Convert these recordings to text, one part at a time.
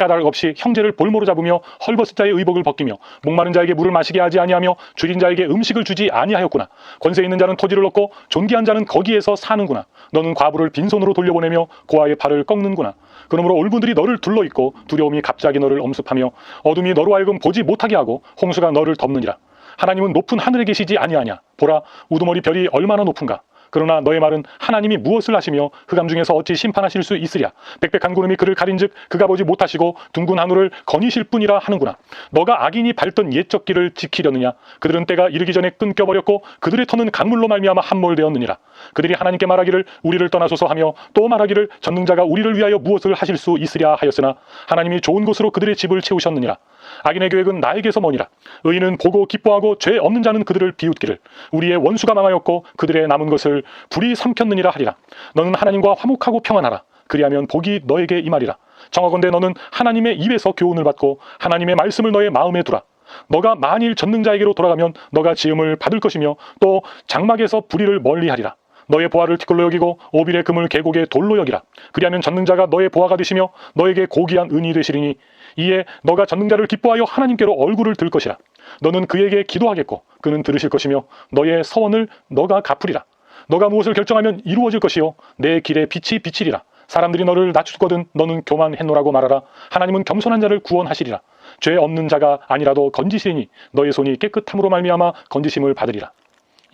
까닭 없이 형제를 볼모로 잡으며 헐벗은 자의 의복을 벗기며 목마른 자에게 물을 마시게 하지 아니하며 줄인 자에게 음식을 주지 아니하였구나. 권세 있는 자는 토지를 얻고 존귀한 자는 거기에서 사는구나. 너는 과부를 빈손으로 돌려보내며 고아의 팔을 꺾는구나. 그러므로 올분들이 너를 둘러있고 두려움이 갑자기 너를 엄습하며 어둠이 너로 하여금 보지 못하게 하고 홍수가 너를 덮느니라. 하나님은 높은 하늘에 계시지 아니하냐? 보라 우두머리 별이 얼마나 높은가 그러나 너의 말은 하나님이 무엇을 하시며 흑암 중에서 어찌 심판하실 수 있으랴? 빽빽한 구름이 그를 가린즉 그가 보지 못하시고 둥근 하늘을 거니실 뿐이라 하는구나. 너가 악인이 밟던 옛적 길을 지키려느냐? 그들은 때가 이르기 전에 끊겨버렸고 그들의 터는 강물로 말미암아 함몰되었느니라. 그들이 하나님께 말하기를 우리를 떠나소서 하며 또 말하기를 전능자가 우리를 위하여 무엇을 하실 수 있으랴 하였으나 하나님이 좋은 곳으로 그들의 집을 채우셨느니라 악인의 계획은 나에게서 머니라. 의인은 보고 기뻐하고 죄 없는 자는 그들을 비웃기를. 우리의 원수가 망하였고 그들의 남은 것을 불이 삼켰느니라 하리라. 너는 하나님과 화목하고 평안하라. 그리하면 복이 너에게 임하리라. 정하건대 너는 하나님의 입에서 교훈을 받고 하나님의 말씀을 너의 마음에 두라. 너가 만일 전능자에게로 돌아가면 너가 지음을 받을 것이며 또 장막에서 불의를 멀리하리라. 너의 보화를 티끌로 여기고 오빌의 금을 계곡의 돌로 여기라. 그리하면 전능자가 너의 보화가 되시며 너에게 고귀한 은이 되시리니 이에 너가 전능자를 기뻐하여 하나님께로 얼굴을 들 것이라. 너는 그에게 기도하겠고 그는 들으실 것이며 너의 서원을 너가 갚으리라. 너가 무엇을 결정하면 이루어질 것이요 내 길에 빛이 비치리라. 사람들이 너를 낮추거든 너는 교만했노라고 말하라. 하나님은 겸손한 자를 구원하시리라. 죄 없는 자가 아니라도 건지시리니 너의 손이 깨끗함으로 말미암아 건지심을 받으리라.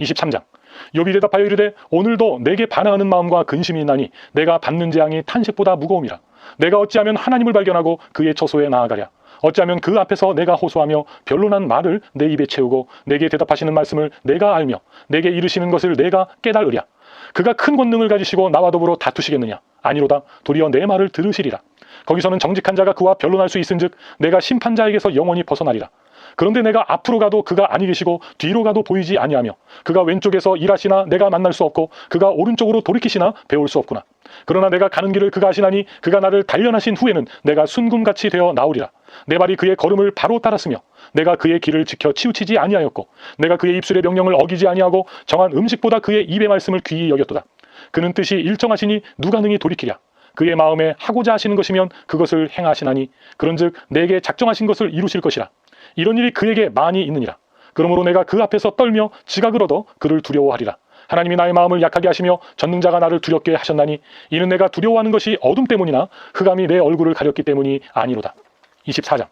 23장. 욥이 대답하여 이르되 오늘도 내게 반항하는 마음과 근심이 있나니 내가 받는 재앙이 탄식보다 무거움이라 내가 어찌하면 하나님을 발견하고 그의 처소에 나아가랴? 어찌하면 그 앞에서 내가 호소하며 변론한 말을 내 입에 채우고 내게 대답하시는 말씀을 내가 알며 내게 이르시는 것을 내가 깨달으랴? 그가 큰 권능을 가지시고 나와 더불어 다투시겠느냐? 아니로다 도리어 내 말을 들으시리라. 거기서는 정직한 자가 그와 변론할 수 있은즉 내가 심판자에게서 영원히 벗어나리라 그런데 내가 앞으로 가도 그가 아니 계시고 뒤로 가도 보이지 아니하며 그가 왼쪽에서 일하시나 내가 만날 수 없고 그가 오른쪽으로 돌이키시나 배울 수 없구나. 그러나 내가 가는 길을 그가 아시나니 그가 나를 단련하신 후에는 내가 순금같이 되어 나오리라. 내 발이 그의 걸음을 바로 따랐으며 내가 그의 길을 지켜 치우치지 아니하였고 내가 그의 입술의 명령을 어기지 아니하고 정한 음식보다 그의 입의 말씀을 귀히 여겼도다. 그는 뜻이 일정하시니 누가 능히 돌이키랴. 그의 마음에 하고자 하시는 것이면 그것을 행하시나니 그런즉 내게 작정하신 것을 이루실 것이라 이런 일이 그에게 많이 있느니라. 그러므로 내가 그 앞에서 떨며 지각을 얻어 그를 두려워하리라. 하나님이 나의 마음을 약하게 하시며 전능자가 나를 두렵게 하셨나니 이는 내가 두려워하는 것이 어둠 때문이나 흑암이 내 얼굴을 가렸기 때문이 아니로다. 24장.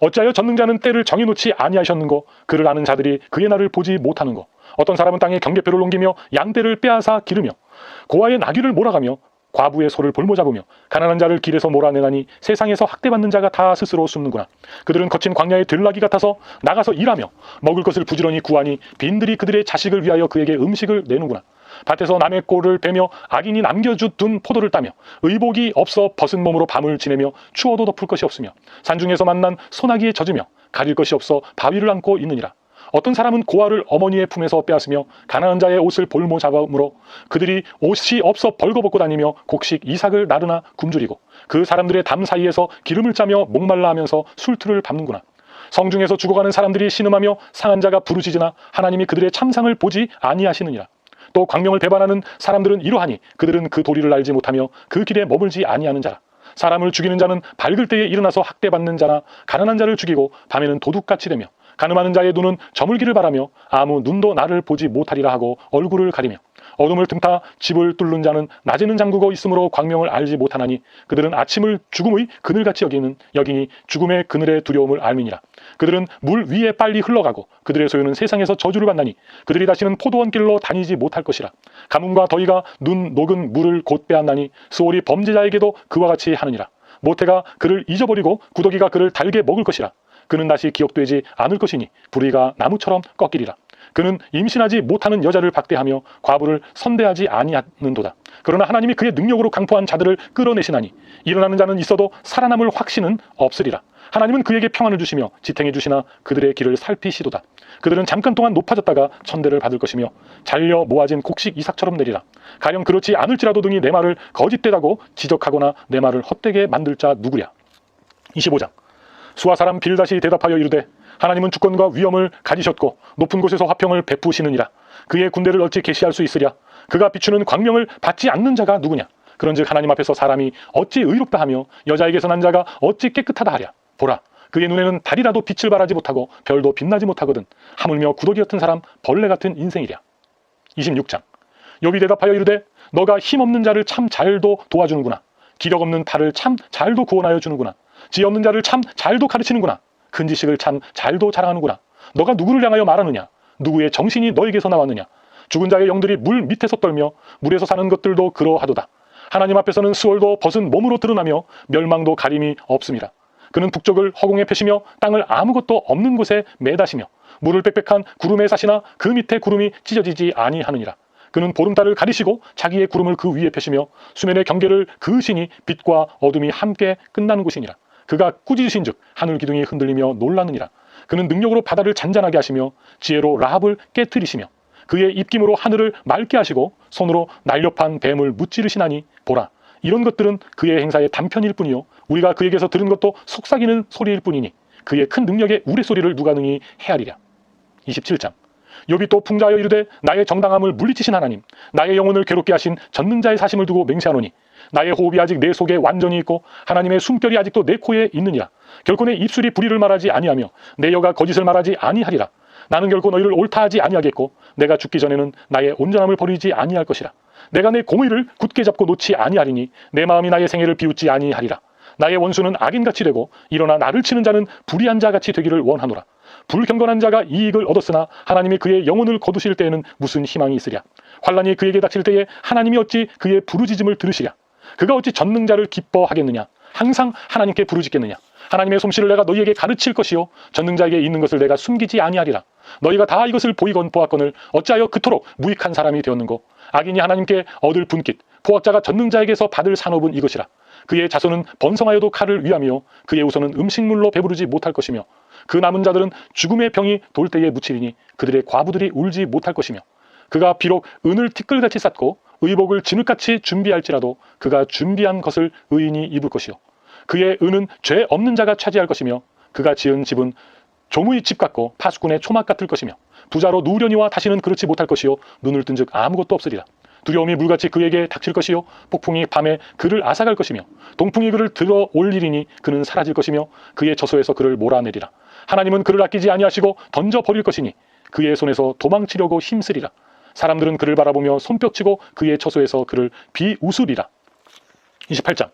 어찌하여 전능자는 때를 정해놓지 아니하셨는고? 그를 아는 자들이 그의 날을 보지 못하는고? 어떤 사람은 땅에 경계표를 옮기며 양떼를 빼앗아 기르며 고아의 나귀를 몰아가며 과부의 소를 볼모 잡으며 가난한 자를 길에서 몰아내나니 세상에서 학대받는 자가 다 스스로 숨는구나. 그들은 거친 광야의 들나귀 같아서 나가서 일하며 먹을 것을 부지런히 구하니 빈들이 그들의 자식을 위하여 그에게 음식을 내는구나. 밭에서 남의 꼴을 빼며 악인이 남겨준 포도를 따며 의복이 없어 벗은 몸으로 밤을 지내며 추워도 덮을 것이 없으며 산중에서 만난 소나기에 젖으며 가릴 것이 없어 바위를 안고 있느니라. 어떤 사람은 고아를 어머니의 품에서 빼앗으며 가난한 자의 옷을 볼모 잡아므로 그들이 옷이 없어 벌거벗고 다니며 곡식 이삭을 나르나 굶주리고 그 사람들의 담 사이에서 기름을 짜며 목말라 하면서 술틀을 밟는구나. 성중에서 죽어가는 사람들이 신음하며 상한 자가 부르짖으나 하나님이 그들의 참상을 보지 아니하시느니라. 또 광명을 배반하는 사람들은 이러하니 그들은 그 도리를 알지 못하며 그 길에 머물지 아니하는 자라. 사람을 죽이는 자는 밝을 때에 일어나서 학대받는 자나 가난한 자를 죽이고 밤에는 도둑같이 되며 가늠하는 자의 눈은 저물기를 바라며 아무 눈도 나를 보지 못하리라 하고 얼굴을 가리며 어둠을 틈타 집을 뚫는 자는 낮에는 잠그고 있으므로 광명을 알지 못하나니 그들은 아침을 죽음의 그늘같이 여기는 여기니 죽음의 그늘의 두려움을 알미니라. 그들은 물 위에 빨리 흘러가고 그들의 소유는 세상에서 저주를 받나니 그들이 다시는 포도원 길로 다니지 못할 것이라. 가뭄과 더위가 눈 녹은 물을 곧 빼앗나니 수월이 범죄자에게도 그와 같이 하느니라. 모태가 그를 잊어버리고 구더기가 그를 달게 먹을 것이라 그는 다시 기억되지 않을 것이니 불의가 나무처럼 꺾이리라. 그는 임신하지 못하는 여자를 박대하며 과부를 선대하지 아니하는도다. 그러나 하나님이 그의 능력으로 강포한 자들을 끌어내시나니 일어나는 자는 있어도 살아남을 확신은 없으리라. 하나님은 그에게 평안을 주시며 지탱해 주시나 그들의 길을 살피시도다. 그들은 잠깐 동안 높아졌다가 천대를 받을 것이며 잘려 모아진 곡식 이삭처럼 내리라. 가령 그렇지 않을지라도 등이 내 말을 거짓되다고 지적하거나 내 말을 헛되게 만들 자 누구랴. 25장 수아 사람 빌다시 대답하여 이르되 하나님은 주권과 위엄을 가지셨고 높은 곳에서 화평을 베푸시느니라. 그의 군대를 어찌 계시할 수 있으랴? 그가 비추는 광명을 받지 않는 자가 누구냐? 그런즉 하나님 앞에서 사람이 어찌 의롭다 하며 여자에게서 난 자가 어찌 깨끗하다 하랴? 보라 그의 눈에는 달이라도 빛을 발하지 못하고 별도 빛나지 못하거든 하물며 구더기 같은 사람 벌레 같은 인생이랴. 26장. 욥이 대답하여 이르되 너가 힘없는 자를 참 잘도 도와주는구나. 기력 없는 탈을 참 잘도 구원하여 주는구나 지혜 없는 자를 참 잘도 가르치는구나. 큰 지식을 참 잘도 자랑하는구나. 너가 누구를 향하여 말하느냐? 누구의 정신이 너에게서 나왔느냐? 죽은 자의 영들이 물 밑에서 떨며 물에서 사는 것들도 그러하도다. 하나님 앞에서는 수월도 벗은 몸으로 드러나며 멸망도 가림이 없습니다. 그는 북쪽을 허공에 펴시며 땅을 아무것도 없는 곳에 매다시며 물을 빽빽한 구름에 사시나 그 밑에 구름이 찢어지지 아니하느니라. 그는 보름달을 가리시고 자기의 구름을 그 위에 펴시며 수면의 경계를 그으시니 빛과 어둠이 함께 끝나는 곳이니라 그가 꾸짖으신즉 하늘 기둥이 흔들리며 놀라느니라. 그는 능력으로 바다를 잔잔하게 하시며 지혜로 라합을 깨뜨리시며 그의 입김으로 하늘을 맑게 하시고 손으로 날렵한 뱀을 무찌르시나니 보라. 이런 것들은 그의 행사의 단편일 뿐이요. 우리가 그에게서 들은 것도 속삭이는 소리일 뿐이니 그의 큰 능력의 우레소리를 누가 능히 헤아리랴. 27장 욥이 또 풍자하여 이르되 나의 정당함을 물리치신 하나님 나의 영혼을 괴롭게 하신 전능자의 사심을 두고 맹세하노니 나의 호흡이 아직 내 속에 완전히 있고 하나님의 숨결이 아직도 내 코에 있느니라. 결코 내 입술이 불의를 말하지 아니하며 내 여가 거짓을 말하지 아니하리라. 나는 결코 너희를 옳다하지 아니하겠고 내가 죽기 전에는 나의 온전함을 버리지 아니할 것이라. 내가 내 공의를 굳게 잡고 놓지 아니하리니 내 마음이 나의 생애를 비웃지 아니하리라 나의 원수는 악인같이 되고 일어나 나를 치는 자는 불의한 자같이 되기를 원하노라. 불경건한 자가 이익을 얻었으나 하나님이 그의 영혼을 거두실 때에는 무슨 희망이 있으랴? 환란이 그에게 닥칠 때에 하나님이 어찌 그의 부르짖음을 들으시랴? 그가 어찌 전능자를 기뻐하겠느냐? 항상 하나님께 부르짖겠느냐? 하나님의 솜씨를 내가 너희에게 가르칠 것이요. 전능자에게 있는 것을 내가 숨기지 아니하리라. 너희가 다 이것을 보이건 보았건을 어찌하여 그토록 무익한 사람이 되었는고? 악인이 하나님께 얻을 분깃 포악자가 전능자에게서 받을 산업은 이것이라 그의 자손은 번성하여도 칼을 위하며 그의 우선은 음식물로 배부르지 못할 것이며 그 남은 자들은 죽음의 병이 돌 때에 묻히리니 그들의 과부들이 울지 못할 것이며 그가 비록 은을 티끌같이 쌓고 의복을 진흙같이 준비할지라도 그가 준비한 것을 의인이 입을 것이요. 그의 은은 죄 없는 자가 차지할 것이며 그가 지은 집은 조무의 집 같고 파수꾼의 초막 같을 것이며 부자로 누우려니와 다시는 그렇지 못할 것이요. 눈을 뜬즉 아무것도 없으리라 두려움이 물같이 그에게 닥칠 것이요 폭풍이 밤에 그를 앗아갈 것이며 동풍이 그를 들어 올리리니 그는 사라질 것이며 그의 저소에서 그를 몰아내리라. 하나님은 그를 아끼지 아니하시고 던져 버릴 것이니 그의 손에서 도망치려고 힘쓰리라. 사람들은 그를 바라보며 손뼉치고 그의 처소에서 그를 비웃으리라. 28장.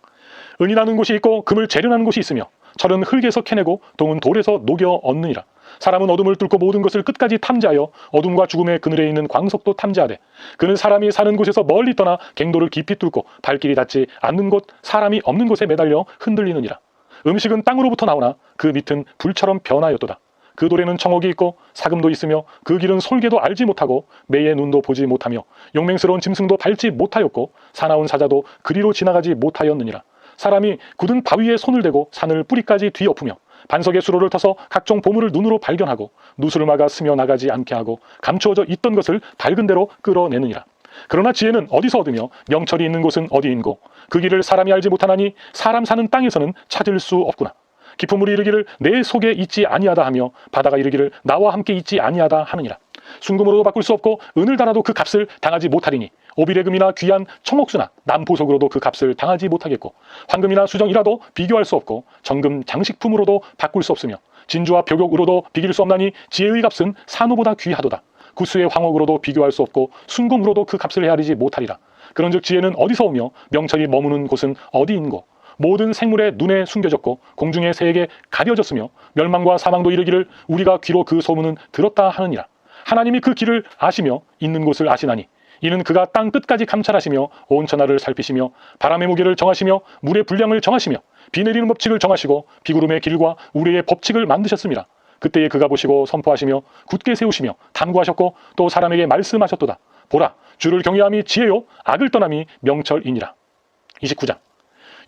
은이 나는 곳이 있고 금을 재련하는 곳이 있으며 철은 흙에서 캐내고 동은 돌에서 녹여 얻느니라 사람은 어둠을 뚫고 모든 것을 끝까지 탐지하여 어둠과 죽음의 그늘에 있는 광석도 탐지하되 그는 사람이 사는 곳에서 멀리 떠나 갱도를 깊이 뚫고 발길이 닿지 않는 곳 사람이 없는 곳에 매달려 흔들리느니라. 음식은 땅으로부터 나오나 그 밑은 불처럼 변하였도다. 그 돌에는 청옥이 있고 사금도 있으며 그 길은 솔개도 알지 못하고 매의 눈도 보지 못하며 용맹스러운 짐승도 밟지 못하였고 사나운 사자도 그리로 지나가지 못하였느니라. 사람이 굳은 바위에 손을 대고 산을 뿌리까지 뒤엎으며 반석의 수로를 타서 각종 보물을 눈으로 발견하고 누수를 막아 스며 나가지 않게 하고 감추어져 있던 것을 밝은 대로 끌어내느니라. 그러나 지혜는 어디서 얻으며 명철이 있는 곳은 어디인고 그 길을 사람이 알지 못하나니 사람 사는 땅에서는 찾을 수 없구나. 깊은 물이 이르기를 내 속에 있지 아니하다 하며 바다가 이르기를 나와 함께 있지 아니하다 하느니라. 순금으로도 바꿀 수 없고 은을 달아도 그 값을 당하지 못하리니 오비레금이나 귀한 청옥수나 남보석으로도 그 값을 당하지 못하겠고 황금이나 수정이라도 비교할 수 없고 정금 장식품으로도 바꿀 수 없으며 진주와 벽옥으로도 비길 수 없나니 지혜의 값은 산호보다 귀하도다. 구수의 황옥으로도 비교할 수 없고 순금으로도 그 값을 헤아리지 못하리라. 그런즉 지혜는 어디서 오며 명철이 머무는 곳은 어디인고 모든 생물의 눈에 숨겨졌고 공중의 새에게 가려졌으며 멸망과 사망도 이르기를 우리가 귀로 그 소문은 들었다 하느니라. 하나님이 그 길을 아시며 있는 곳을 아시나니 이는 그가 땅 끝까지 감찰하시며 온 천하를 살피시며 바람의 무게를 정하시며 물의 분량을 정하시며 비 내리는 법칙을 정하시고 비구름의 길과 우리의 법칙을 만드셨습니다. 그때에 그가 보시고 선포하시며 굳게 세우시며 탐구하셨고 또 사람에게 말씀하셨도다. 보라 주를 경외함이 지혜요 악을 떠남이 명철이니라. 29장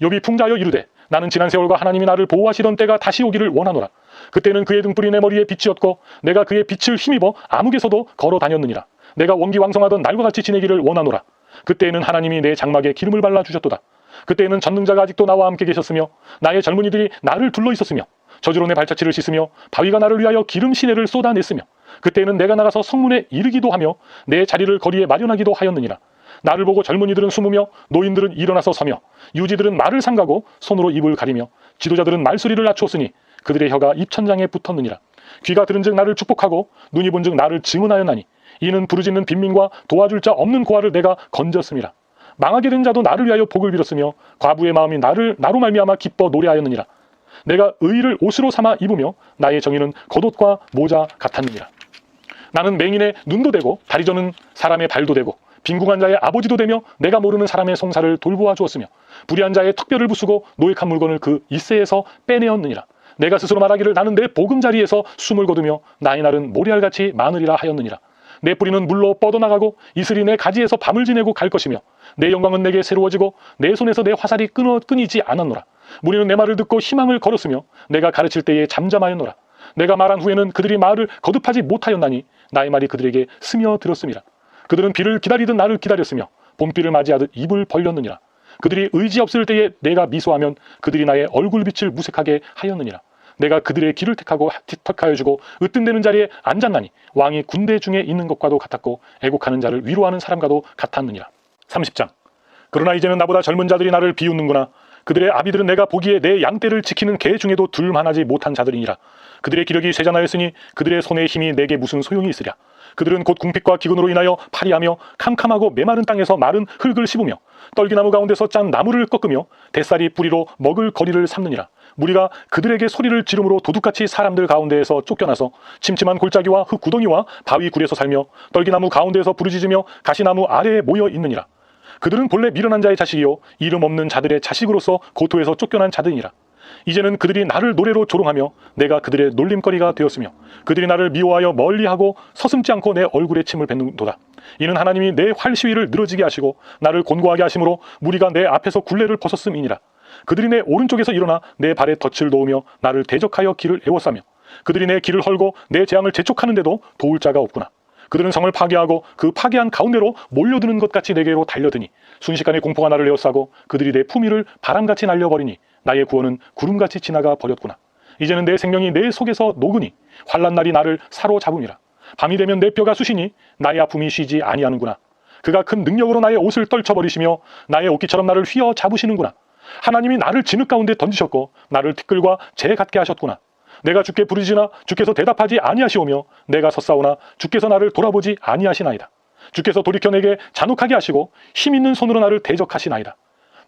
욥이 풍자하여 이르되 나는 지난 세월과 하나님이 나를 보호하시던 때가 다시 오기를 원하노라. 그때는 그의 등불이 내 머리에 빛이었고 내가 그의 빛을 힘입어 암흑에서도 걸어 다녔느니라. 내가 원기왕성하던 날과 같이 지내기를 원하노라. 그때에는 하나님이 내 장막에 기름을 발라 주셨도다. 그때에는 전능자가 아직도 나와 함께 계셨으며 나의 젊은이들이 나를 둘러 있었으며 저주로 내 발자취를 씻으며 바위가 나를 위하여 기름 시내를 쏟아냈으며 그때에는 내가 나가서 성문에 이르기도 하며 내 자리를 거리에 마련하기도 하였느니라. 나를 보고 젊은이들은 숨으며 노인들은 일어나서 서며 유지들은 말을 삼가고 손으로 입을 가리며 지도자들은 말소리를 낮추었으니 그들의 혀가 입천장에 붙었느니라. 귀가 들은즉 나를 축복하고 눈이 본즉 나를 증언하였나니 이는 부르짖는 빈민과 도와줄 자 없는 고아를 내가 건졌음이라. 망하게 된 자도 나를 위하여 복을 빌었으며 과부의 마음이 나를 나로 말미암아 기뻐 노래하였느니라. 내가 의를 옷으로 삼아 입으며 나의 정의는 겉옷과 모자 같았느니라. 나는 맹인의 눈도 되고 다리 저는 사람의 발도 되고 빈궁한 자의 아버지도 되며 내가 모르는 사람의 송사를 돌보아 주었으며 불의한 자의 턱뼈를 부수고 노획한 물건을 그 이세에서 빼내었느니라. 내가 스스로 말하기를 나는 내 보금자리에서 숨을 거두며 나의 날은 모래알같이 많으리라 하였느니라. 내 뿌리는 물로 뻗어나가고 이슬이 내 가지에서 밤을 지내고 갈 것이며 내 영광은 내게 새로워지고 내 손에서 내 화살이 끊어 끊이지 않았노라. 무리는 내 말을 듣고 희망을 걸었으며 내가 가르칠 때에 잠잠하였노라. 내가 말한 후에는 그들이 말을 거듭하지 못하였나니 나의 말이 그들에게 스며들었음이라. 그들은 비를 기다리듯 나를 기다렸으며 봄비를 맞이하듯 입을 벌렸느니라. 그들이 의지 없을 때에 내가 미소하면 그들이 나의 얼굴빛을 무색하게 하였느니라. 내가 그들의 길을 택하고 택하여 주고 으뜸되는 자리에 앉았나니 왕이 군대 중에 있는 것과도 같았고 애곡하는 자를 위로하는 사람과도 같았느니라. 30장 그러나 이제는 나보다 젊은 자들이 나를 비웃는구나. 그들의 아비들은 내가 보기에 내 양떼를 지키는 개 중에도 둘만하지 못한 자들이니라. 그들의 기력이 쇠잔하였으니 그들의 손의 힘이 내게 무슨 소용이 있으랴. 그들은 곧 궁핍과 기근으로 인하여 파리하며 캄캄하고 메마른 땅에서 마른 흙을 씹으며 떨기나무 가운데서 짠 나무를 꺾으며 뱃살이 뿌리로 먹을 거리를 삼느니라. 무리가 그들에게 소리를 지름으로 도둑같이 사람들 가운데에서 쫓겨나서 침침한 골짜기와 흙 구덩이와 바위 굴에서 살며 떨기나무 가운데에서 부르짖으며 가시나무 아래에 모여 있느니라. 그들은 본래 미련한 자의 자식이요 이름 없는 자들의 자식으로서 고토에서 쫓겨난 자들이니라. 이제는 그들이 나를 노래로 조롱하며 내가 그들의 놀림거리가 되었으며 그들이 나를 미워하여 멀리하고 서슴지 않고 내 얼굴에 침을 뱉는도다. 이는 하나님이 내 활시위를 늘어지게 하시고 나를 곤고하게 하심으로 무리가 내 앞에서 굴레를 벗었음이니라. 그들이 내 오른쪽에서 일어나 내 발에 덫을 놓으며 나를 대적하여 길을 에워싸며 그들이 내 길을 헐고 내 재앙을 재촉하는데도 도울 자가 없구나. 그들은 성을 파괴하고 그 파괴한 가운데로 몰려드는 것 같이 내게로 달려드니 순식간에 공포가 나를 에워싸고 그들이 내 품위를 바람같이 날려버리니 나의 구원은 구름같이 지나가 버렸구나. 이제는 내 생명이 내 속에서 녹으니 환란 날이 나를 사로잡음이라. 밤이 되면 내 뼈가 쑤시니 나의 아픔이 쉬지 아니하는구나. 그가 큰 능력으로 나의 옷을 떨쳐버리시며 나의 옷깃처럼 나를 휘어 잡으시는구나. 하나님이 나를 진흙 가운데 던지셨고 나를 티끌과 재 같게 하셨구나. 내가 주께 부르짖으나 주께서 대답하지 아니하시오며 내가 섰사오나 주께서 나를 돌아보지 아니하시나이다. 주께서 돌이켜 내게 잔혹하게 하시고 힘 있는 손으로 나를 대적하시나이다.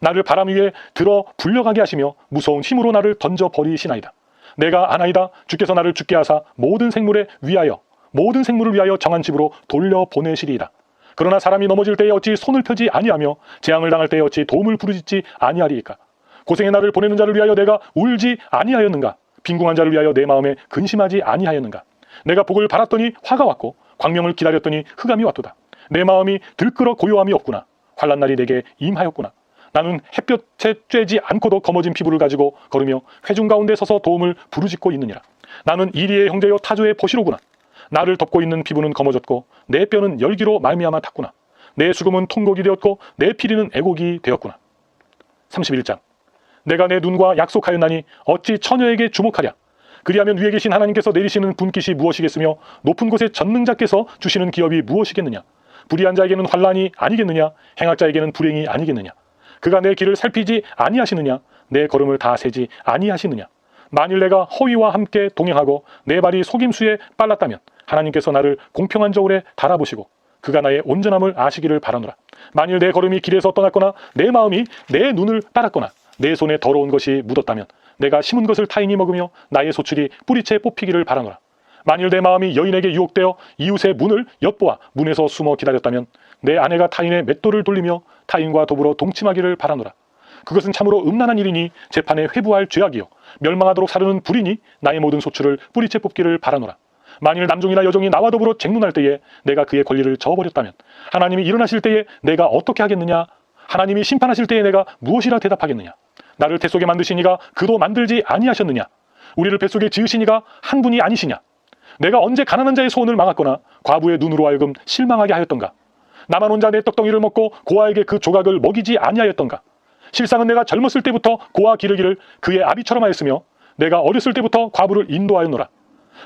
나를 바람 위에 들어 불려가게 하시며 무서운 힘으로 나를 던져 버리시나이다. 내가 아나이다. 주께서 나를 죽게 하사 모든 생물에 위하여 모든 생물을 위하여 정한 집으로 돌려 보내시리이다. 그러나 사람이 넘어질 때에 어찌 손을 펴지 아니하며 재앙을 당할 때에 어찌 도움을 부르짖지 아니하리이까. 고생의 날을 보내는 자를 위하여 내가 울지 아니하였는가. 빈궁한 자를 위하여 내 마음에 근심하지 아니하였는가. 내가 복을 바랐더니 화가 왔고 광명을 기다렸더니 흑암이 왔도다. 내 마음이 들끓어 고요함이 없구나. 환란 날이 내게 임하였구나. 나는 햇볕에 쬐지 않고도 검어진 피부를 가지고 걸으며 회중 가운데 서서 도움을 부르짖고 있느니라. 나는 이리의 형제여 타조의 보시로구나. 나를 덮고 있는 피부는 검어졌고 내 뼈는 열기로 말미암아 탔구나. 내 수금은 통곡이 되었고 내 피리는 애곡이 되었구나. 31장 내가 내 눈과 약속하였나니 어찌 처녀에게 주목하랴. 그리하면 위에 계신 하나님께서 내리시는 분깃이 무엇이겠으며 높은 곳에 전능자께서 주시는 기업이 무엇이겠느냐. 불의한 자에게는 환란이 아니겠느냐. 행악자에게는 불행이 아니겠느냐. 그가 내 길을 살피지 아니하시느냐. 내 걸음을 다 세지 아니하시느냐. 만일 내가 허위와 함께 동행하고 내 발이 속임수에 빨랐다면 하나님께서 나를 공평한 저울에 달아보시고 그가 나의 온전함을 아시기를 바라노라. 만일 내 걸음이 길에서 떠났거나 내 마음이 내 눈을 따랐거나 내 손에 더러운 것이 묻었다면 내가 심은 것을 타인이 먹으며 나의 소출이 뿌리채 뽑히기를 바라노라. 만일 내 마음이 여인에게 유혹되어 이웃의 문을 엿보아 문에서 숨어 기다렸다면 내 아내가 타인의 맷돌을 돌리며 타인과 더불어 동침하기를 바라노라. 그것은 참으로 음란한 일이니 재판에 회부할 죄악이요. 멸망하도록 사르는 불이니 나의 모든 소출을 뿌리채 뽑기를 바라노라. 만일 남종이나 여종이 나와 더불어 쟁론할 때에 내가 그의 권리를 저버렸다면 하나님이 일어나실 때에 내가 어떻게 하겠느냐? 하나님이 심판하실 때에 내가 무엇이라 대답하겠느냐? 나를 태속에 만드시니가 그도 만들지 아니하셨느냐? 우리를 뱃속에 지으시니가 한 분이 아니시냐? 내가 언제 가난한 자의 소원을 막았거나 과부의 눈으로 하여금 실망하게 하였던가 나만 혼자 내 떡덩이를 먹고 고아에게 그 조각을 먹이지 아니하였던가? 실상은 내가 젊었을 때부터 고아 기르기를 그의 아비처럼 하였으며 내가 어렸을 때부터 과부를 인도하였노라.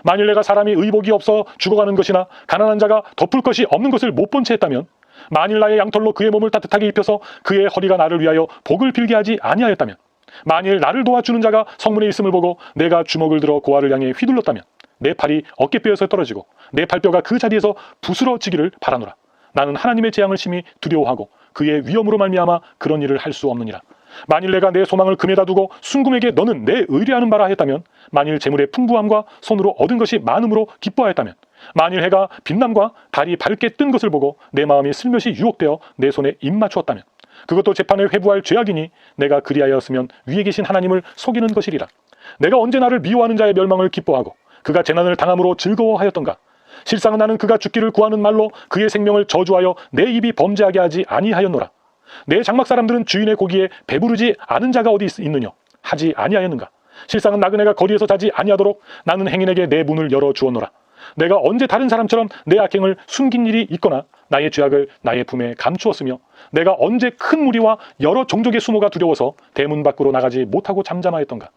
만일 내가 사람이 의복이 없어 죽어가는 것이나 가난한 자가 덮을 것이 없는 것을 못 본 채 했다면 만일 나의 양털로 그의 몸을 따뜻하게 입혀서 그의 허리가 나를 위하여 복을 빌게 하지 아니하였다면 만일 나를 도와주는 자가 성문에 있음을 보고 내가 주먹을 들어 고아를 향해 휘둘렀다면 내 팔이 어깨뼈에서 떨어지고 내 팔뼈가 그 자리에서 부스러지기를 바라노라 나는 하나님의 재앙을 심히 두려워하고 그의 위험으로 말미암아 그런 일을 할 수 없느니라. 만일 내가 내 소망을 금에다 두고 순금에게 너는 내 의뢰하는 바라 했다면 만일 재물의 풍부함과 손으로 얻은 것이 많음으로 기뻐하였다면 만일 해가 빛남과 달이 밝게 뜬 것을 보고 내 마음이 슬며시 유혹되어 내 손에 입 맞추었다면 그것도 재판에 회부할 죄악이니 내가 그리하였으면 위에 계신 하나님을 속이는 것이리라. 내가 언제 나를 미워하는 자의 멸망을 기뻐하고 그가 재난을 당함으로 즐거워하였던가 실상은 나는 그가 죽기를 구하는 말로 그의 생명을 저주하여 내 입이 범죄하게 하지 아니하였노라. 내 장막 사람들은 주인의 고기에 배부르지 않은 자가 어디 있- 있느냐? 하지 아니하였는가? 실상은 나그네가 거리에서 자지 아니하도록 나는 행인에게 내 문을 열어 주었노라. 내가 언제 다른 사람처럼 내 악행을 숨긴 일이 있거나 나의 죄악을 나의 품에 감추었으며 내가 언제 큰 무리와 여러 종족의 수모가 두려워서 대문 밖으로 나가지 못하고 잠잠하였던가?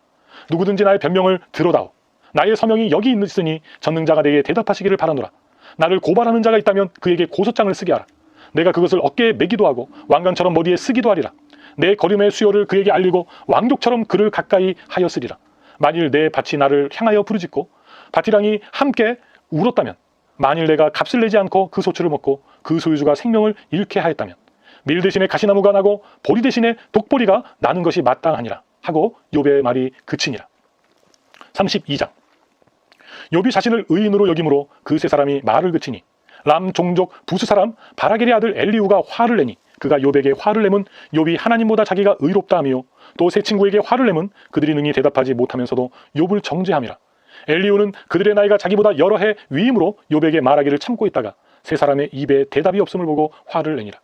누구든지 나의 변명을 들어다오 나의 서명이 여기 있으니 전능자가 내게 대답하시기를 바라노라. 나를 고발하는 자가 있다면 그에게 고소장을 쓰게 하라. 내가 그것을 어깨에 매기도 하고 왕관처럼 머리에 쓰기도 하리라. 내 걸음의 수요를 그에게 알리고 왕족처럼 그를 가까이 하였으리라. 만일 내 밭이 나를 향하여 부르짖고 밭이랑이 함께 울었다면 만일 내가 값을 내지 않고 그 소출을 먹고 그 소유주가 생명을 잃게 하였다면 밀 대신에 가시나무가 나고 보리 대신에 독보리가 나는 것이 마땅하니라 하고 욥의 말이 그치니라. 32장 욥이 자신을 의인으로 여김으로 그 세 사람이 말을 그치니 람 종족 부스 사람 바라겔의 아들 엘리우가 화를 내니 그가 욥에게 화를 내면 욥이 하나님보다 자기가 의롭다 하며 또 세 친구에게 화를 내면 그들이 능히 대답하지 못하면서도 욥을 정죄함이라. 엘리우는 그들의 나이가 자기보다 여러 해 위임으로 욥에게 말하기를 참고 있다가 세 사람의 입에 대답이 없음을 보고 화를 내니라.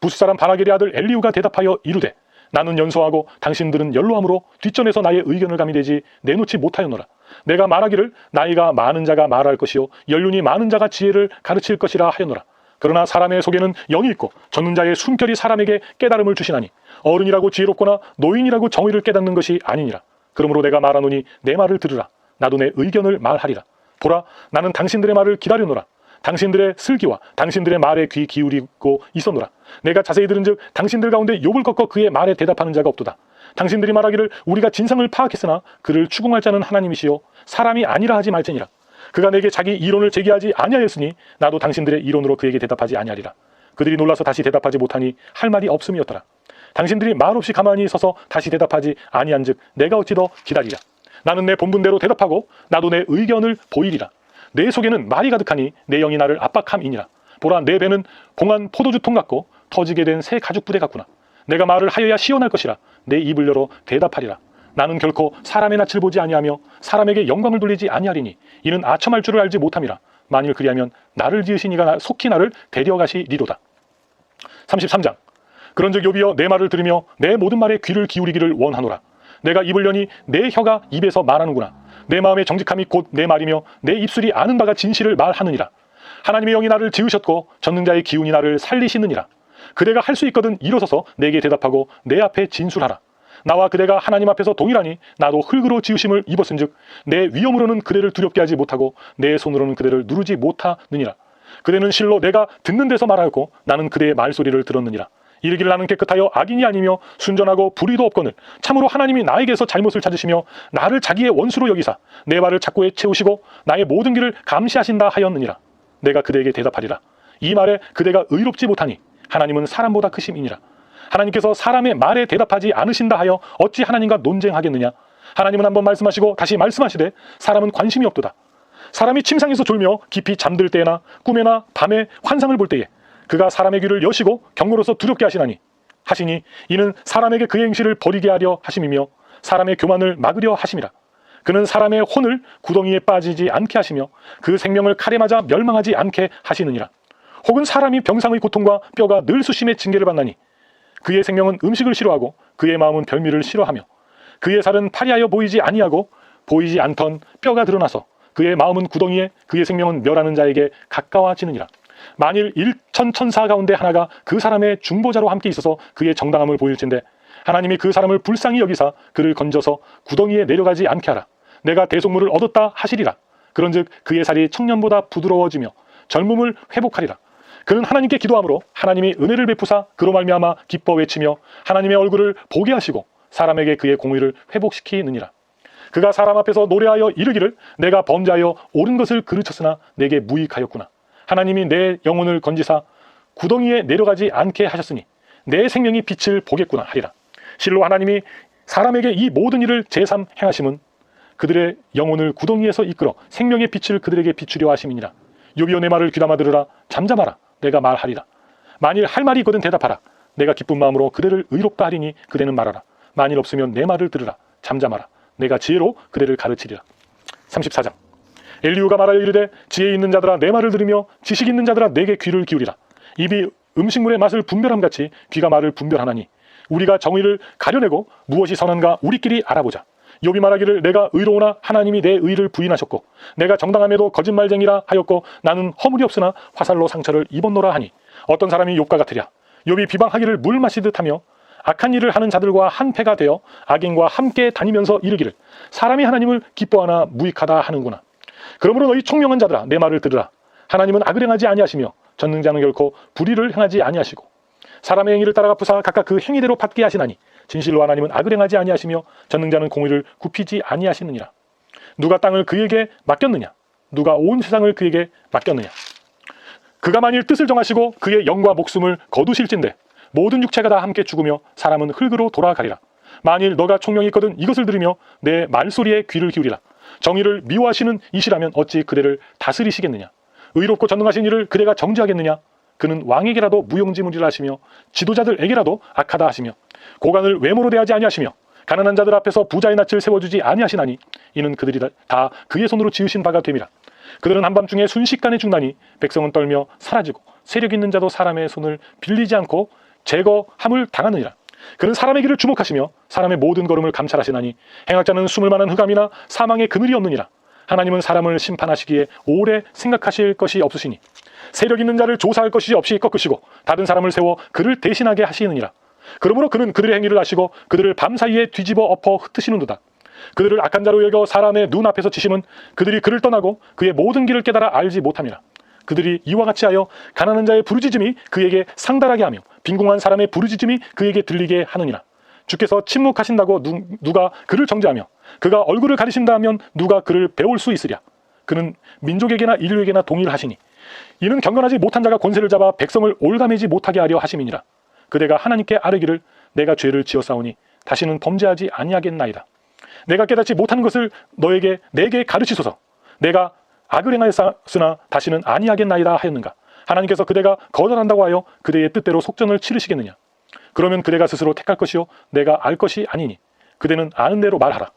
부스 사람 바라겔의 아들 엘리우가 대답하여 이르되 나는 연소하고 당신들은 연로함으로 뒷전에서 나의 의견을 감이되지 내놓지 못하였노라. 내가 말하기를 나이가 많은 자가 말할 것이요 연륜이 많은 자가 지혜를 가르칠 것이라 하였노라. 그러나 사람의 속에는 영이 있고 젖는 자의 숨결이 사람에게 깨달음을 주시나니 어른이라고 지혜롭거나 노인이라고 정의를 깨닫는 것이 아니니라. 그러므로 내가 말하노니 내 말을 들으라. 나도 내 의견을 말하리라. 보라, 나는 당신들의 말을 기다려노라. 당신들의 슬기와 당신들의 말에 귀 기울이고 있었노라. 내가 자세히 들은즉 당신들 가운데 욥을 꺾어 그의 말에 대답하는 자가 없도다. 당신들이 말하기를 우리가 진상을 파악했으나 그를 추궁할 자는 하나님이시요 사람이 아니라 하지 말지니라. 그가 내게 자기 이론을 제기하지 아니하였으니 나도 당신들의 이론으로 그에게 대답하지 아니하리라. 그들이 놀라서 다시 대답하지 못하니 할 말이 없음이었더라. 당신들이 말없이 가만히 서서 다시 대답하지 아니한즉 내가 어찌 더 기다리랴. 나는 내 본분대로 대답하고 나도 내 의견을 보이리라. 내 속에는 말이 가득하니 내 영이 나를 압박함이니라. 보라 내 배는 봉한 포도주 통 같고 터지게 된 새 가죽 부대 같구나. 내가 말을 하여야 시원할 것이라. 내 입을 열어 대답하리라. 나는 결코 사람의 낯을 보지 아니하며 사람에게 영광을 돌리지 아니하리니 이는 아첨할 줄을 알지 못함이라. 만일 그리하면 나를 지으신 이가 나- 속히 나를 데려가시리로다. 33장 그런즉 욥이여 내 말을 들으며 내 모든 말에 귀를 기울이기를 원하노라. 내가 입을 여니 내 혀가 입에서 말하는구나. 내 마음의 정직함이 곧 내 말이며 내 입술이 아는 바가 진실을 말하느니라. 하나님의 영이 나를 지으셨고 전능자의 기운이 나를 살리시느니라. 그대가 할 수 있거든 일어서서 내게 대답하고 내 앞에 진술하라. 나와 그대가 하나님 앞에서 동일하니 나도 흙으로 지으심을 입었은즉 내 위엄으로는 그대를 두렵게 하지 못하고 내 손으로는 그대를 누르지 못하느니라. 그대는 실로 내가 듣는 데서 말하였고 나는 그대의 말소리를 들었느니라. 이르기를 나는 깨끗하여 악인이 아니며 순전하고 불의도 없거늘 참으로 하나님이 나에게서 잘못을 찾으시며 나를 자기의 원수로 여기사 내 발을 착고에 채우시고 나의 모든 길을 감시하신다 하였느니라. 내가 그대에게 대답하리라. 이 말에 그대가 의롭지 못하니 하나님은 사람보다 크심이니라. 하나님께서 사람의 말에 대답하지 않으신다 하여 어찌 하나님과 논쟁하겠느냐? 하나님은 한번 말씀하시고 다시 말씀하시되 사람은 관심이 없도다. 사람이 침상에서 졸며 깊이 잠들 때나 꿈에나 밤에 환상을 볼 때에 그가 사람의 귀를 여시고 경고로서 두렵게 하시나니 하시니 이는 사람에게 그의 행실을 버리게 하려 하심이며 사람의 교만을 막으려 하심이라. 그는 사람의 혼을 구덩이에 빠지지 않게 하시며 그 생명을 칼에 맞아 멸망하지 않게 하시느니라. 혹은 사람이 병상의 고통과 뼈가 늘 수심의 징계를 받나니 그의 생명은 음식을 싫어하고 그의 마음은 별미를 싫어하며 그의 살은 파리하여 보이지 아니하고 보이지 않던 뼈가 드러나서 그의 마음은 구덩이에 그의 생명은 멸하는 자에게 가까워지느니라. 만일 일천 천사 가운데 하나가 그 사람의 중보자로 함께 있어서 그의 정당함을 보일진데 하나님이 그 사람을 불쌍히 여기사 그를 건져서 구덩이에 내려가지 않게 하라. 내가 대속물을 얻었다 하시리라. 그런즉 그의 살이 청년보다 부드러워지며 젊음을 회복하리라. 그는 하나님께 기도함으로 하나님이 은혜를 베푸사 그로 말미암아 기뻐 외치며 하나님의 얼굴을 보게 하시고 사람에게 그의 공의를 회복시키느니라. 그가 사람 앞에서 노래하여 이르기를 내가 범죄하여 옳은 것을 그르쳤으나 내게 무익하였구나. 하나님이 내 영혼을 건지사 구덩이에 내려가지 않게 하셨으니 내 생명이 빛을 보겠구나 하리라. 실로 하나님이 사람에게 이 모든 일을 제삼 행하심은 그들의 영혼을 구덩이에서 이끌어 생명의 빛을 그들에게 비추려 하심이니라. 요비여 내 말을 귀담아 들으라. 잠잠하라. 내가 말하리라. 만일 할 말이 있거든 대답하라. 내가 기쁜 마음으로 그대를 의롭다 하리니 그대는 말하라. 만일 없으면 내 말을 들으라. 잠잠하라. 내가 지혜로 그대를 가르치리라. 34장. 엘리우가 말하여 이르되 지혜 있는 자들아 내 말을 들으며 지식 있는 자들아 내게 귀를 기울이라. 입이 음식물의 맛을 분별함 같이 귀가 말을 분별하나니 우리가 정의를 가려내고 무엇이 선한가 우리끼리 알아보자. 욥이 말하기를 내가 의로우나 하나님이 내 의를 부인하셨고 내가 정당함에도 거짓말쟁이라 하였고 나는 허물이 없으나 화살로 상처를 입었노라 하니 어떤 사람이 욥과 같으랴 욥이 비방하기를 물 마시듯 하며 악한 일을 하는 자들과 한패가 되어 악인과 함께 다니면서 이르기를 사람이 하나님을 기뻐하나 무익하다 하는구나 그러므로 너희 총명한 자들아 내 말을 들으라 하나님은 악을 행하지 아니하시며 전능자는 결코 불의를 행하지 아니하시고 사람의 행위를 따라가 부사 각각 그 행위대로 받게 하시나니 진실로 하나님은 악을 행하지 아니하시며 전능자는 공의를 굽히지 아니하시느니라. 누가 땅을 그에게 맡겼느냐? 누가 온 세상을 그에게 맡겼느냐? 그가 만일 뜻을 정하시고 그의 영과 목숨을 거두실진데 모든 육체가 다 함께 죽으며 사람은 흙으로 돌아가리라. 만일 너가 총명이 있거든 이것을 들으며 내 말소리에 귀를 기울이라. 정의를 미워하시는 이시라면 어찌 그대를 다스리시겠느냐? 의롭고 전능하신 이를 그대가 정지하겠느냐? 그는 왕에게라도 무용지물이라 하시며 지도자들에게라도 악하다 하시며 고관을 외모로 대하지 아니하시며 가난한 자들 앞에서 부자의 낯을 세워주지 아니하시나니 이는 그들이 다 그의 손으로 지으신 바가 됨이라 그들은 한밤중에 순식간에 죽나니 백성은 떨며 사라지고 세력 있는 자도 사람의 손을 빌리지 않고 제거함을 당하느니라 그는 사람의 길을 주목하시며 사람의 모든 걸음을 감찰하시나니 행악자는 숨을 만한 흑암이나 사망의 그늘이 없느니라 하나님은 사람을 심판하시기에 오래 생각하실 것이 없으시니 세력 있는 자를 조사할 것이 없이 꺾으시고 다른 사람을 세워 그를 대신하게 하시느니라 그러므로 그는 그들의 행위를 아시고 그들을 밤사이에 뒤집어 엎어 흩으시는도다. 그들을 악한 자로 여겨 사람의 눈앞에서 치심은 그들이 그를 떠나고 그의 모든 길을 깨달아 알지 못함이라. 그들이 이와 같이 하여 가난한 자의 부르짖음이 그에게 상달하게 하며 빈궁한 사람의 부르짖음이 그에게 들리게 하느니라. 주께서 침묵하신다고 누, 누가 그를 정죄하며 그가 얼굴을 가리신다 하면 누가 그를 배울 수 있으랴. 그는 민족에게나 인류에게나 동일하시니 이는 경건하지 못한 자가 권세를 잡아 백성을 올가매지 못하게 하려 하심이니라. 그대가 하나님께 아뢰기를 내가 죄를 지었사오니 다시는 범죄하지 아니하겠나이다. 내가 깨닫지 못하는 것을 너에게 내게 가르치소서. 내가 악을 행하였으나 다시는 아니하겠나이다 하였는가. 하나님께서 그대가 거절한다고 하여 그대의 뜻대로 속전을 치르시겠느냐. 그러면 그대가 스스로 택할 것이요 내가 알 것이 아니니 그대는 아는 대로 말하라.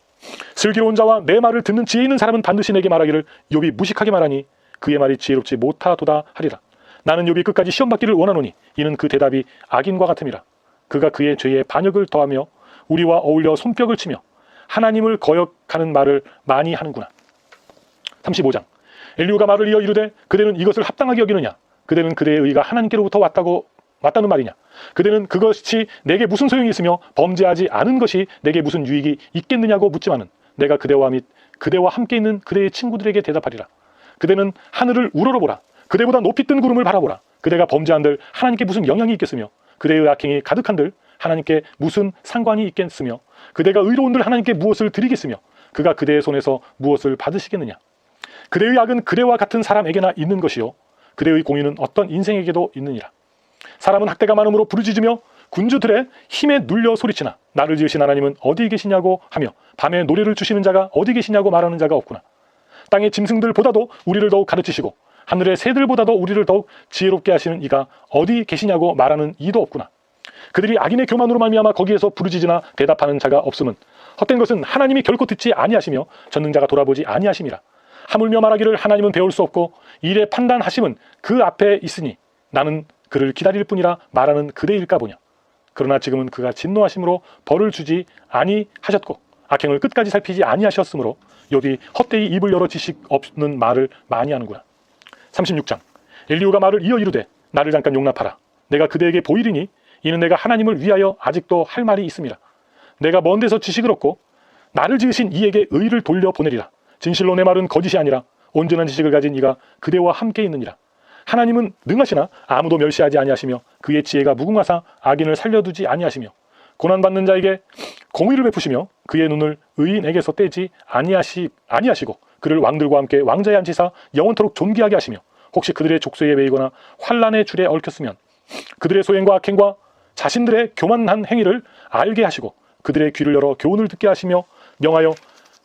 슬기로운 자와 내 말을 듣는 지혜 있는 사람은 반드시 내게 말하기를 욥이 무식하게 말하니 그의 말이 지혜롭지 못하도다 하리라. 나는 욥이 끝까지 시험 받기를 원하노니 이는 그 대답이 악인과 같음이라. 그가 그의 죄에 반역을 더하며 우리와 어울려 손뼉을 치며 하나님을 거역하는 말을 많이 하는구나. 35장 엘리우가 말을 이어 이르되 그대는 이것을 합당하게 여기느냐 그대는 그대의 의가 하나님께로부터 왔다고 왔다는 말이냐 그대는 그것이 내게 무슨 소용이 있으며 범죄하지 않은 것이 내게 무슨 유익이 있겠느냐고 묻지만은 내가 그대와 및 그대와 함께 있는 그대의 친구들에게 대답하리라 그대는 하늘을 우러러보라 그대보다 높이 뜬 구름을 바라보라. 그대가 범죄한들 하나님께 무슨 영향이 있겠으며 그대의 악행이 가득한들 하나님께 무슨 상관이 있겠으며 그대가 의로운들 하나님께 무엇을 드리겠으며 그가 그대의 손에서 무엇을 받으시겠느냐. 그대의 악은 그대와 같은 사람에게나 있는 것이요 그대의 공의는 어떤 인생에게도 있느니라. 사람은 학대가 많음으로 부르짖으며 군주들의 힘에 눌려 소리치나 나를 지으신 하나님은 어디 계시냐고 하며 밤에 노래를 주시는 자가 어디 계시냐고 말하는 자가 없구나. 땅의 짐승들보다도 우리를 더욱 가르치시고 하늘의 새들보다도 우리를 더욱 지혜롭게 하시는 이가 어디 계시냐고 말하는 이도 없구나. 그들이 악인의 교만으로 말미암아 거기에서 부르짖으나 대답하는 자가 없음은 헛된 것은 하나님이 결코 듣지 아니하시며 전능자가 돌아보지 아니하심이라 하물며 말하기를 하나님은 배울 수 없고 일의 판단하심은 그 앞에 있으니 나는 그를 기다릴 뿐이라 말하는 그대일까 보냐. 그러나 지금은 그가 진노하심으로 벌을 주지 아니하셨고 악행을 끝까지 살피지 아니하셨으므로 욥이 헛되이 입을 열어 지식 없는 말을 많이 하는구나. 36장. 엘리후가 말을 이어 이르되 나를 잠깐 용납하라. 내가 그대에게 보이리니 이는 내가 하나님을 위하여 아직도 할 말이 있습니다 내가 먼 데서 지식을 얻고 나를 지으신 이에게 의를 돌려 보내리라 진실로 내 말은 거짓이 아니라 온전한 지식을 가진 이가 그대와 함께 있느니라. 하나님은 능하시나 아무도 멸시하지 아니하시며 그의 지혜가 무궁하사 악인을 살려두지 아니하시며 고난받는 자에게 공의를 베푸시며 그의 눈을 의인에게서 떼지 아니하시, 아니하시고 그를 왕들과 함께 왕자에 앉히사 영원토록 존귀하게 하시며 혹시 그들의 족쇄에 매이거나 환란의 줄에 얽혔으면 그들의 소행과 악행과 자신들의 교만한 행위를 알게 하시고 그들의 귀를 열어 교훈을 듣게 하시며 명하여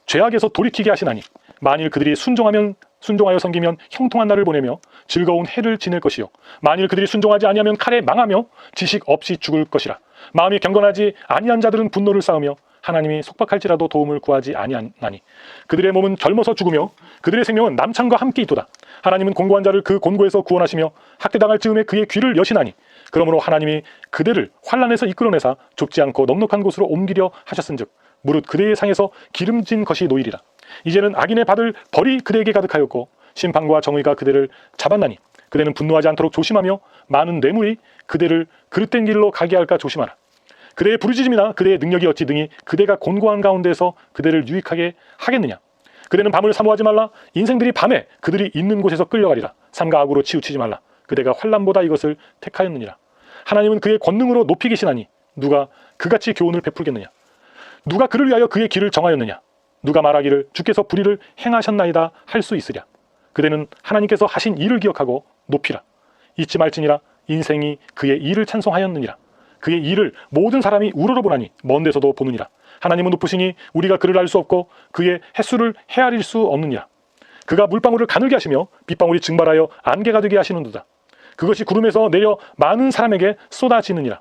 죄악에서 돌이키게 하시나니 만일 그들이 순종하면 순종하여 섬기면 형통한 날을 보내며 즐거운 해를 지낼 것이요. 만일 그들이 순종하지 아니하면 칼에 망하며 지식 없이 죽을 것이라. 마음이 경건하지 아니한 자들은 분노를 쌓으며 하나님이 속박할지라도 도움을 구하지 아니하나니 그들의 몸은 젊어서 죽으며 그들의 생명은 남창과 함께 있도다. 하나님은 공고한 자를 그 곤고에서 구원하시며 학대당할 즈음에 그의 귀를 여시나니 그러므로 하나님이 그대를 환란에서 이끌어내사 좁지 않고 넉넉한 곳으로 옮기려 하셨은즉 무릇 그대의 상에서 기름진 것이 노이리라. 이제는 악인의 받을 벌이 그대에게 가득하였고 심판과 정의가 그대를 잡았나니 그대는 분노하지 않도록 조심하며 많은 뇌물이 그대를 그릇된 길로 가게 할까 조심하라. 그대의 부르짖음이나 그대의 능력이 어찌 등이 그대가 곤고한 가운데서 그대를 유익하게 하겠느냐? 그대는 밤을 사모하지 말라. 인생들이 밤에 그들이 있는 곳에서 끌려가리라. 삼가 악으로 치우치지 말라. 그대가 환란보다 이것을 택하였느니라. 하나님은 그의 권능으로 높이 계시나니 누가 그같이 교훈을 베풀겠느냐 누가 그를 위하여 그의 길을 정하였느냐? 누가 말하기를 주께서 불의를 행하셨나이다 할 수 있으랴. 그대는 하나님께서 하신 일을 기억하고 높이라. 잊지 말지니라. 인생이 그의 일을 찬송하였느니라. 그의 일을 모든 사람이 우러러 보나니 먼 데서도 보느니라. 하나님은 높으시니 우리가 그를 알 수 없고 그의 횟수를 헤아릴 수 없느니라. 그가 물방울을 가늘게 하시며 빗방울이 증발하여 안개가 되게 하시는도다. 그것이 구름에서 내려 많은 사람에게 쏟아지느니라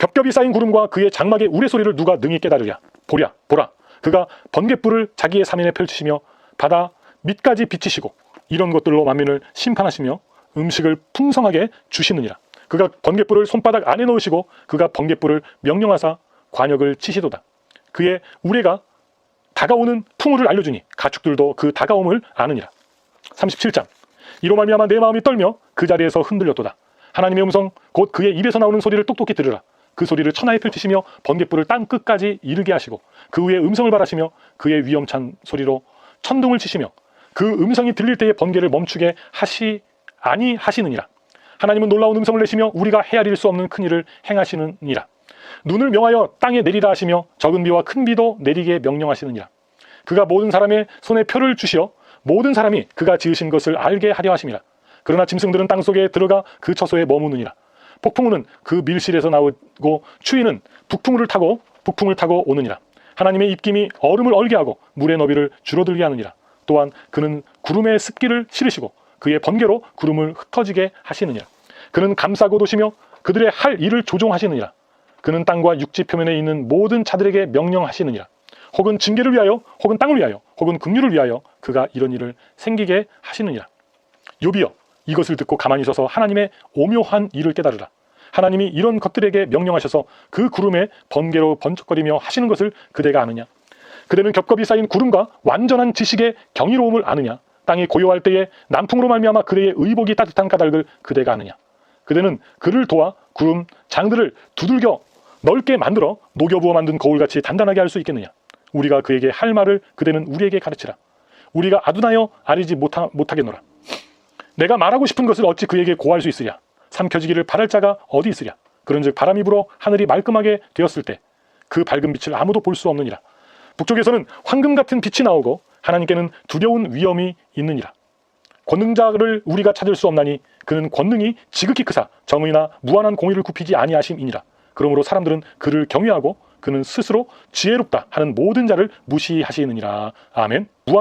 겹겹이 쌓인 구름과 그의 장막의 우레소리를 누가 능히 깨달으랴. 보랴 보라. 그가 번갯불을 자기의 사면에 펼치시며 바다 밑까지 비치시고 이런 것들로 만민을 심판하시며 음식을 풍성하게 주시느니라. 그가 번갯불을 손바닥 안에 넣으시고 그가 번갯불을 명령하사 관역을 치시도다. 그의 우레가 다가오는 풍우를 알려주니 가축들도 그 다가옴을 아느니라. 37장. 이로 말미암아 내 마음이 떨며 그 자리에서 흔들렸도다. 하나님의 음성 곧 그의 입에서 나오는 소리를 똑똑히 들으라 그 소리를 천하에 펼치시며 번갯불을 땅 끝까지 이르게 하시고 그 위에 음성을 바라시며 그의 위험찬 소리로 천둥을 치시며 그 음성이 들릴 때에 번개를 멈추게 하시 아니 하시느니라. 하나님은 놀라운 음성을 내시며 우리가 헤아릴 수 없는 큰 일을 행하시느니라. 눈을 명하여 땅에 내리라 하시며 적은 비와 큰 비도 내리게 명령하시느니라. 그가 모든 사람의 손에 표를 주시어 모든 사람이 그가 지으신 것을 알게 하려 하심이라. 그러나 짐승들은 땅 속에 들어가 그 처소에 머무느니라 폭풍우는 그 밀실에서 나오고 추위는 북풍우를 타고 북풍을 타고 오느니라. 하나님의 입김이 얼음을 얼게 하고 물의 너비를 줄어들게 하느니라. 또한 그는 구름의 습기를 실으시고 그의 번개로 구름을 흩어지게 하시느니라. 그는 감싸고 도시며 그들의 할 일을 조종하시느니라. 그는 땅과 육지 표면에 있는 모든 자들에게 명령하시느니라. 혹은 징계를 위하여 혹은 땅을 위하여 혹은 긍휼을 위하여 그가 이런 일을 생기게 하시느니라. 요비여 이것을 듣고 가만히 서서 하나님의 오묘한 일을 깨달으라. 하나님이 이런 것들에게 명령하셔서 그 구름에 번개로 번쩍거리며 하시는 것을 그대가 아느냐? 그대는 겹겹이 쌓인 구름과 완전한 지식의 경이로움을 아느냐? 땅이 고요할 때에 남풍으로 말미암아 그대의 의복이 따뜻한 까닭을 그대가 아느냐? 그대는 그를 도와 구름 장들을 두들겨 넓게 만들어 녹여부어 만든 거울같이 단단하게 할 수 있겠느냐? 우리가 그에게 할 말을 그대는 우리에게 가르치라. 우리가 아둔하여 아리지 못하, 못하겠노라 내가 말하고 싶은 것을 어찌 그에게 고할 수 있으랴? 삼켜지기를 바랄 자가 어디 있으랴? 그런즉 바람이 불어 하늘이 말끔하게 되었을 때 그 밝은 빛을 아무도 볼 수 없느니라. 북쪽에서는 황금 같은 빛이 나오고 하나님께는 두려운 위험이 있느니라. 권능자를 우리가 찾을 수 없나니 그는 권능이 지극히 크사 정의나 무한한 공의를 굽히지 아니하심이니라. 그러므로 사람들은 그를 경외하고 그는 스스로 지혜롭다 하는 모든 자를 무시하시느니라. 아멘